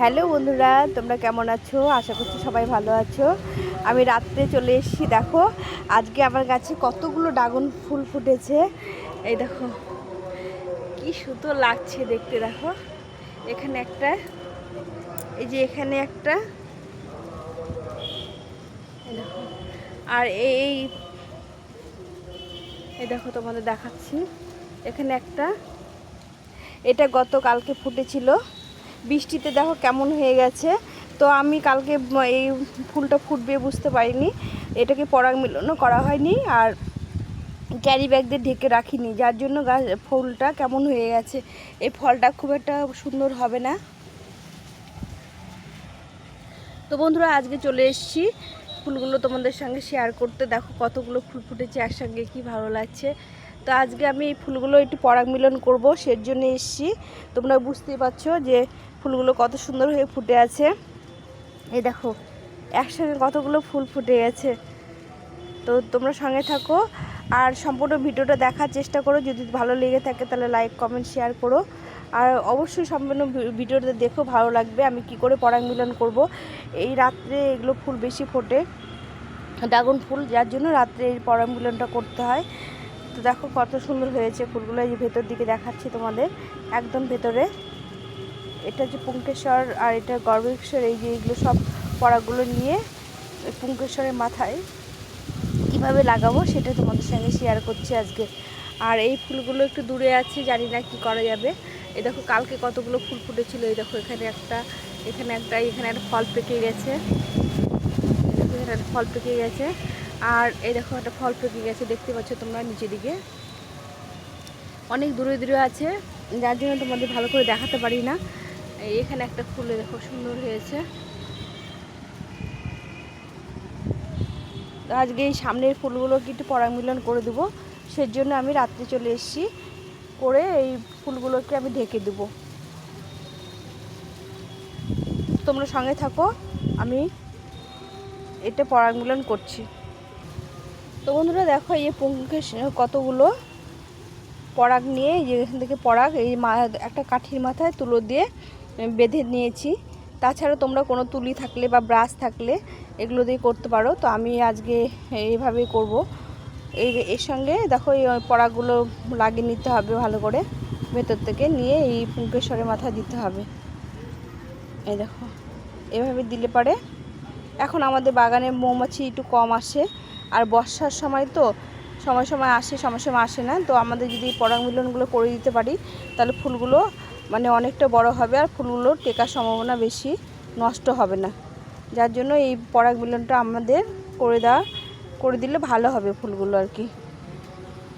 Hello বন্ধুরা, তোমরা কেমন আছো? আশা করছি সবাই ভালো আছো। আমি রাত্রে চলে এসেছি, দেখো, আজকে আমার গাছে কতগুলো ড্রাগন ফুল ফুটেছে। এই দেখো, কি সুন্দর লাগছে দেখতে, দেখো। এখানে একটা, এই যে এখানে একটা। আর এই এই দেখো তোমাদের দেখাচ্ছি। এখানে একটা, এটা গতকালকে ফুটেছিল। বৃষ্টিতে দেখো কেমন হয়ে গেছে। তো আমি কালকে এই ফুলটা ফুটবে বুঝতে পারিনি। এটাকে পরাগ মিলনও করা হয়নি আর ক্যারি ব্যাগ দিয়ে ঢেকে রাখিনি। যার জন্য গাছ ফুলটা কেমন হয়ে গেছে। এই ফলটা খুব একটা সুন্দর হবে না। তো বন্ধুরা, আজকে চলে এসেছি। ফুলগুলো তোমাদের সঙ্গে শেয়ার করতে। দেখো কতগুলো ফুল ফুটেছে একসঙ্গে, কি ভালো লাগছে। তো আজকে আমি এই ফুলগুলো একটু পরাগ মিলন করব, সের জন্য এসছি। তোমরা বুঝতেই পারছ যে ফুলগুলো কত সুন্দর হয়ে ফুটে আছে। এই দেখো, একসঙ্গে কতগুলো ফুল ফুটে গেছে। তো তোমরা সঙ্গে থাকো, আর সম্পূর্ণ ভিডিওটা দেখার চেষ্টা করো, যদি ভালো লেগে থাকে তাহলে লাইক, কমেন্ট, শেয়ার করো। আর অবশ্যই সম্পূর্ণ ভিডিওটা দেখো, ভালো লাগবে, আমি কি করে পরাগ মিলন করব। এই রাত্রে এগুলো ফুল বেশি ফোটে। ড্রাগন ফুল, যার জন্য রাত্রে এই পরাগ মিলনটা করতে হয়। তো দেখো কত সুন্দর হয়েছে ফুলগুলো, এই যে ভেতর দিকে দেখাচ্ছি তোমাদের, একদম ভেতরে। এটা হচ্ছে পুঙ্কেশ্বর আর এটা গর্বেশ্বর এই যে এইগুলো সব পড়াগুলো নিয়ে পুঙ্কেশ্বরের মাথায় কীভাবে লাগাবো সেটা তোমাদের সঙ্গে শেয়ার করছি আজকে। আর এই ফুলগুলো একটু দূরে আছে, জানি না কি করা যাবে। এই দেখো কালকে কতগুলো ফুল ফুটেছিল, এই দেখো এখানে একটা এখানে একটা এখানে একটা ফল পেকে গেছে। এখানে একটা ফল পেকে গেছে। আর এই দেখো, একটা ফল পেকে গেছে, দেখতে পাচ্ছ তোমরা নিচের দিকে। অনেক দূরে দূরে আছে, যার জন্য তোমাদের ভালো করে দেখাতে পারি না। এখানে একটা ফুলে দেখো, সুন্দর হয়েছে। আজকে এই সামনের ফুলগুলোকে একটু পরাগমিলন করে দেবো। সেই জন্য আমি রাত্রে চলে এসেছি, করে এই ফুলগুলোকে আমি ঢেকে দেবো। তোমরা সঙ্গে থাকো, আমি এটা পরাগমিলন করছি। তো বন্ধুরা দেখো এই পঙ্কে কতগুলো পরাগ নিয়ে যে এখান থেকে পরাগ, এই একটা কাঠির মাথায় তুলো দিয়ে বেঁধে নিয়েছি। তাছাড়া তোমরা কোনো তুলি থাকলে বা ব্রাশ থাকলে এগুলো দিয়ে করতে পারো। তো আমি আজকে এইভাবেই করব। এই এর সঙ্গে দেখো এই পরাগুলো লাগিয়ে নিতে হবে ভালো করে। ভেতর থেকে নিয়ে এই পুঙ্কেশ্বরের মাথায় দিতে হবে। এই দেখো, এভাবে দিলে পারে। এখন আমাদের বাগানে মৌমাছি একটু কম আসে। আর বর্ষার সময় তো সময় সময় আসে, সময় সময় আসে না। তো আমাদের যদি এই পরাগ মিলনগুলো করে দিতে পারি, তাহলে ফুলগুলো মানে অনেকটা বড় হবে আর ফুলগুলো টেকার সম্ভাবনা বেশি, নষ্ট হবে না। যার জন্য এই পরাগ মিলনটা আমাদের করে দেওয়া, করে দিলে ভালো হবে ফুলগুলো আর কি।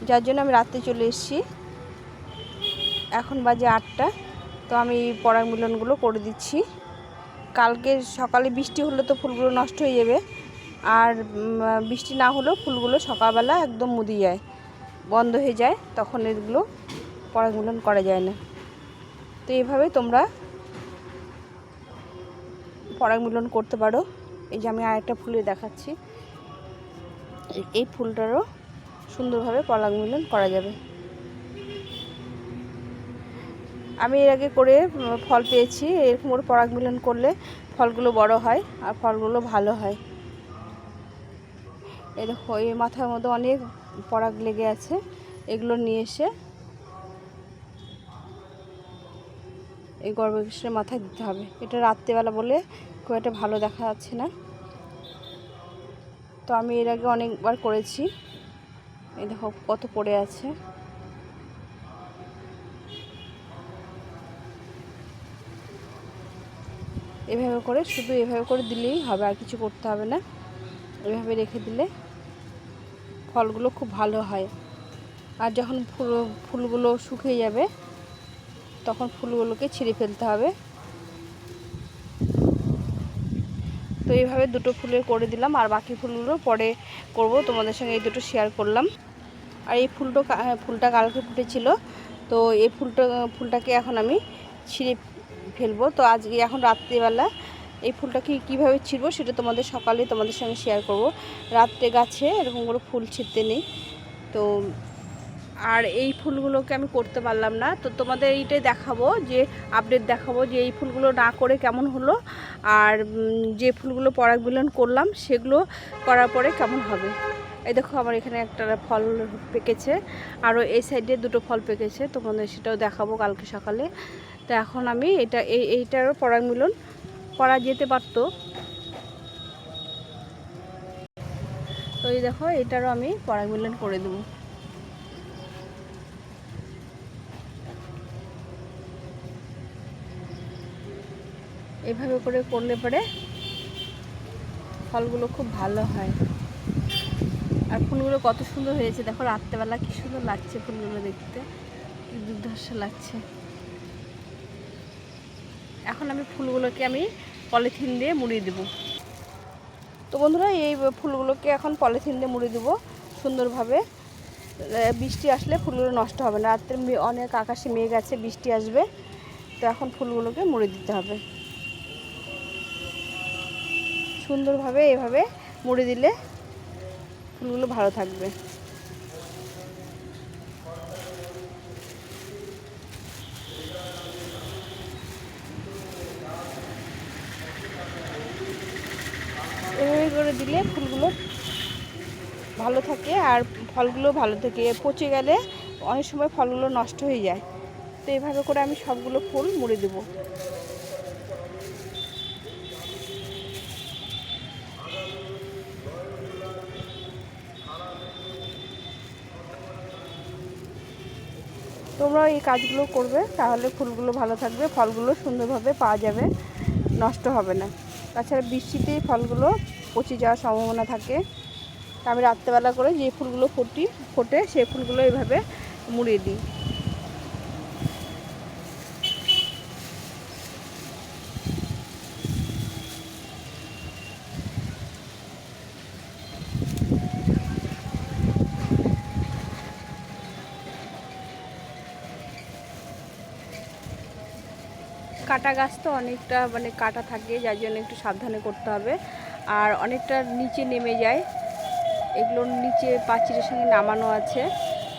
যার জন্য আমি রাত্রে চলে এসেছি। এখন বাজে আটটা, তো আমি এই পরাগ মিলনগুলো করে দিচ্ছি। কালকে সকালে বৃষ্টি হলে তো ফুলগুলো নষ্ট হয়ে যাবে। আর বৃষ্টি না হলেও ফুলগুলো সকালবেলা একদম মুদি যায় বন্ধ হয়ে যায়, তখন এগুলো পরাগমিলন করা যায় না। তো এইভাবে তোমরা পরাগমিলন করতে পারো। এই যে আমি আরেকটা ফুলে দেখাচ্ছি। এই- ফুলটারও সুন্দরভাবে পরাগমিলন করা যাবে। আমি এর আগে করে ফল পেয়েছি। এরকম করে পরাগমিলন করলে ফলগুলো বড় হয় আর ফলগুলো ভালো হয়। দেখো এই মাথার মধ্যে অনেক পরাগ লেগে আছে, এগুলো নিয়ে এসে এই গর্ভকৃষ্ণের মাথায় দিতে হবে। এটা রাত্রেবেলা বলে খুব একটা ভালো দেখা যাচ্ছে না। তো আমি এর আগে অনেকবার করেছি। এই দেখো কত পড়ে আছে। এভাবে করে, শুধু এভাবে করে দিলেই হবে, আর কিছু করতে হবে না। এভাবে রেখে দিলে ফলগুলো খুব ভালো হয়। আর যখন ফুল, ফুলগুলো শুকিয়ে যাবে, তখন ফুলগুলোকে ছিঁড়ে ফেলতে হবে। তো এইভাবে দুটো ফুলের করে দিলাম, আর বাকি ফুলগুলো পরে করব। তোমাদের সঙ্গে এই দুটো শেয়ার করলাম। আর এই ফুলটা ফুলটা কালকে ফুটেছিল, তো এই ফুলটা, ফুলটাকে এখন আমি ছিঁড়ে ফেলব। তো আজকে এখন রাত্রিবেলা এই ফুলটাকে কীভাবে ছিঁড়বো সেটা তোমাদের সকালে তোমাদের সঙ্গে শেয়ার করব। রাত্রে গাছে এরকম করে ফুল ছিঁড়তে নেই। তো আর এই ফুলগুলোকে আমি করতে পারলাম না। তো তোমাদের এইটাই দেখাবো, যে আপডেট দেখাবো যে এই ফুলগুলো না করে কেমন হলো আর যে ফুলগুলো পরাগ মিলন করলাম সেগুলো করার পরে কেমন হবে। এই দেখো আমার এখানে একটা ফল পেকেছে, আরও এই সাইডে দুটো ফল পেকেছে, তোমাদের সেটাও দেখাবো কালকে সকালে। তো এখন আমি এটা, এই, এইটারও পরাগ মিলন করা যেতে পারতো। তো এই দেখো, এটারও আমি পরাগ মিলন করে দেবো। এভাবে করে করলে পরে ফলগুলো খুব ভালো হয়। আর ফুলগুলো কত সুন্দর হয়েছে, দেখো রাত্রেবেলা কি সুন্দর লাগছে ফুলগুলো দেখতে। দুর্ধর্ষ লাগছে। এখন আমি ফুলগুলোকে আমি পলিথিন দিয়ে মুড়িয়ে দেবো। তো বন্ধুরা, এই ফুলগুলোকে এখন পলিথিন দিয়ে মুড়িয়ে দেবো সুন্দরভাবে। বৃষ্টি আসলে ফুলগুলো নষ্ট হবে না। রাত্রে অনেক আকাশে মেঘ আছে, বৃষ্টি আসবে। তো এখন ফুলগুলোকে মুড়ে দিতে হবে। সুন্দরভাবে এভাবে মুড়ে দিলে ফুলগুলো ভালো থাকবে এভাবে করে দিলে ফুলগুলো ভালো থাকে আর ফলগুলো ভালো থাকে পচে গেলে অনেক সময় ফলগুলো নষ্ট হয়ে যায়। তো এইভাবে করে আমি সবগুলো ফুল মুড়ে দেবো। তোমরাও এই কাজগুলো করবে, তাহলে ফুলগুলো ভালো থাকবে, ফলগুলো সুন্দরভাবে পাওয়া যাবে, নষ্ট হবে না। তাছাড়া বৃষ্টিতেই ফলগুলো পচে যাওয়ার সম্ভাবনা থাকে। আমি রাত্রেবেলা করে যে ফুলগুলো ফুটি, ফোটে সেই ফুলগুলো এইভাবে মুড়িয়ে দিই। কাটা গাছ তো অনেকটা মানে কাটা থাকে, যার জন্য একটু সাবধানে করতে হবে। আর অনেকটা নিচে নেমে যায়। এগুলোর নিচে পাঁচিরের সঙ্গে নামানো আছে।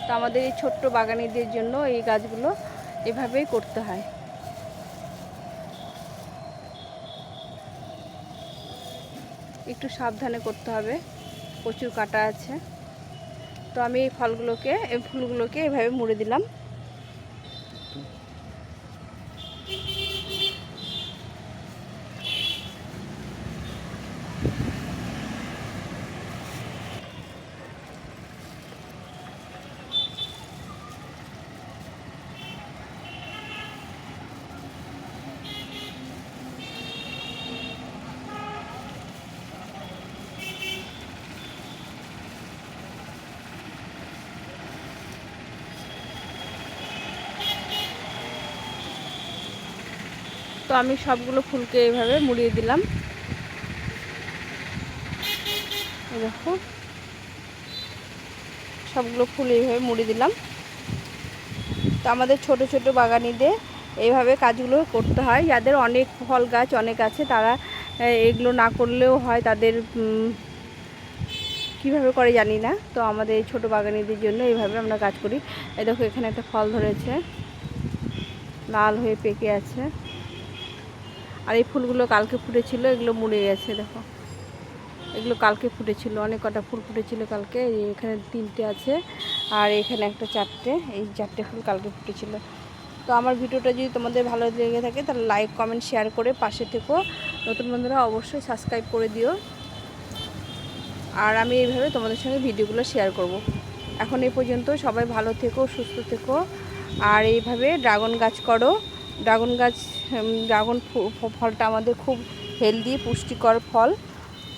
তো আমাদের এই ছোট্ট বাগানিদের জন্য এই গাছগুলো এভাবেই করতে হয়। একটু সাবধানে করতে হবে। প্রচুর কাটা আছে। তো আমি এই ফলগুলোকে, এই ফুলগুলোকে এভাবে মুড়ে দিলাম। আমি সবগুলো ফুলকে এইভাবে মুড়িয়ে দিলাম। দেখো। সবগুলো ফুল এইভাবে মুড়িয়ে দিলাম। তো আমাদের ছোট ছোট বাগানিদের এইভাবে কাজগুলো করতে হয়। যাদের অনেক ফল গাছ অনেক আছে, তারা এগুলো না করলেও হয় তাদের কীভাবে করে জানি না। তো আমাদের এই ছোটো বাগানিদের জন্য এইভাবে আমরা কাজ করি। এই দেখো এখানে একটা ফল ধরেছে। লাল হয়ে পেকে আছে। আর এই ফুলগুলো কালকে ফুটেছিল, এগুলো মুড়ে গেছে, দেখো। এগুলো কালকে ফুটেছিল, অনেক কটা ফুল ফুটেছিল কালকে এখানে তিনটে আছে, আর এখানে একটা চারটে, এই চারটে ফুল কালকে ফুটেছিল। তো আমার ভিডিওটা যদি তোমাদের ভালো লেগে থাকে, তাহলে লাইক কমেন্ট শেয়ার করে পাশে থেকো। নতুন বন্ধুরা, অবশ্যই সাবস্ক্রাইব করে দিও। আর আমি এইভাবে তোমাদের সঙ্গে ভিডিওগুলো শেয়ার করব। এখন এই পর্যন্ত সবাই ভালো থেকো, সুস্থ থেকো, আর এইভাবে ড্রাগন গাছ করো। ড্রাগন গাছ ড্রাগন ফলটা আমাদের খুব হেলদি, পুষ্টিকর ফল।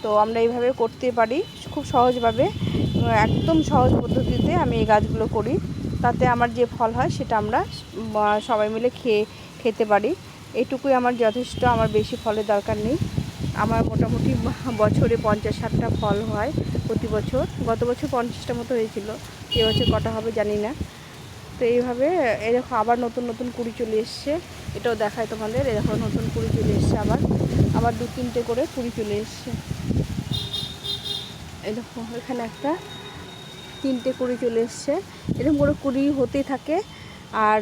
তো আমরা এইভাবে করতে পারি খুব সহজভাবে। একদম সহজ পদ্ধতিতে আমি এই গাছগুলো করি। তাতে আমার যে ফল হয় সেটা আমরা সবাই মিলে খেয়ে, খেতে পারি। এটুকুই আমার যথেষ্ট, আমার বেশি ফলের দরকার নেই। আমার মোটামুটি বছরে পঞ্চাশ ষাটটা ফল হয় প্রতি বছর। গত বছর পঞ্চাশটা মতো হয়েছিল এবছর কটা হবে জানি না। তো এইভাবে এই দেখো আবার নতুন নতুন কুড়ি চলে এসছে। এটাও দেখায় তোমাদের দেখো নতুন কুড়ি চলে এসছে আবার। আবার দু তিনটে করে কুড়ি চলে এসছে। দেখো এখানে একটা তিনটে কুড়ি চলে এসছে। এরকম করে কুড়ি হতেই থাকে। আর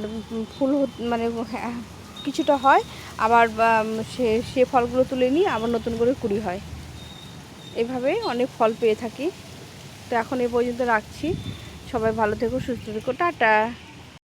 ফুল মানে হ্যাঁ, কিছুটা হয়। আবার সে সে ফলগুলো তুলে নিয়ে আবার নতুন করে কুড়ি হয়। এভাবে অনেক ফল পেয়ে থাকি। তো এখন এ পর্যন্ত রাখছি। সবাই ভালো থেকো সুস্থ থেকো। টাটা!